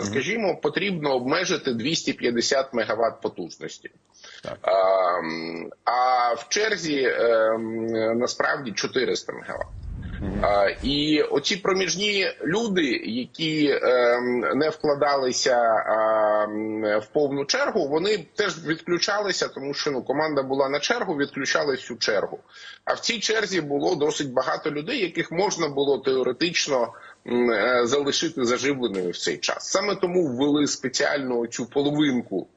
скажімо, потрібно обмежити 250 мегаватт потужності. Так. А, а в черзі е, насправді 400 мегаватт. І оці проміжні люди, які е, не вкладалися в повну чергу, вони теж відключалися, тому що ну команда була на чергу, відключали всю чергу. А в цій черзі було досить багато людей, яких можна було теоретично е, залишити заживленими в цей час. Саме тому ввели спеціальну цю половинку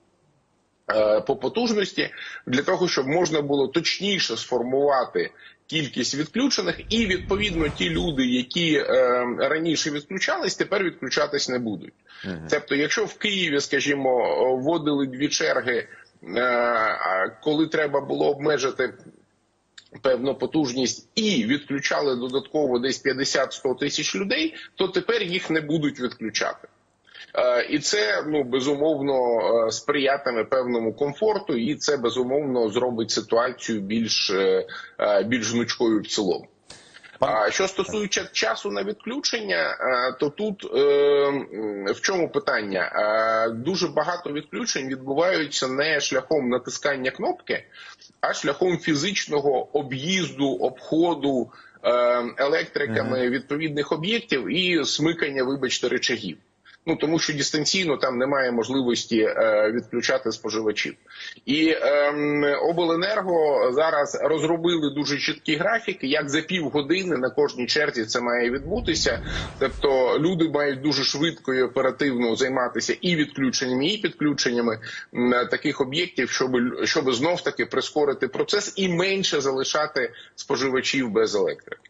по потужності для того, щоб можна було точніше сформувати кількість відключених, і відповідно ті люди, які е, раніше відключались, тепер відключатись не будуть. Тобто, якщо в Києві, скажімо, вводили дві черги, е, коли треба було обмежити. Певну потужність і відключали додатково десь 50-100 тисяч людей, то тепер їх не будуть відключати. Е, І це ну безумовно е, сприятиме певному комфорту, і це безумовно зробить ситуацію більш, е, більш гнучкою в цілому. А що стосується часу на відключення, то тут в чому питання? Дуже багато відключень відбуваються не шляхом натискання кнопки, а шляхом фізичного об'їзду, обходу електриками відповідних об'єктів і смикання, вибачте, речагів. Ну тому що дистанційно там немає можливості е, відключати споживачів, і ем, обленерго зараз розробили дуже чіткі графіки, як за півгодини на кожній черзі це має відбутися. Тобто люди мають дуже швидко і оперативно займатися і відключеннями, і підключеннями м, таких об'єктів, щоб щоб знов таки прискорити процес і менше залишати споживачів без електрики.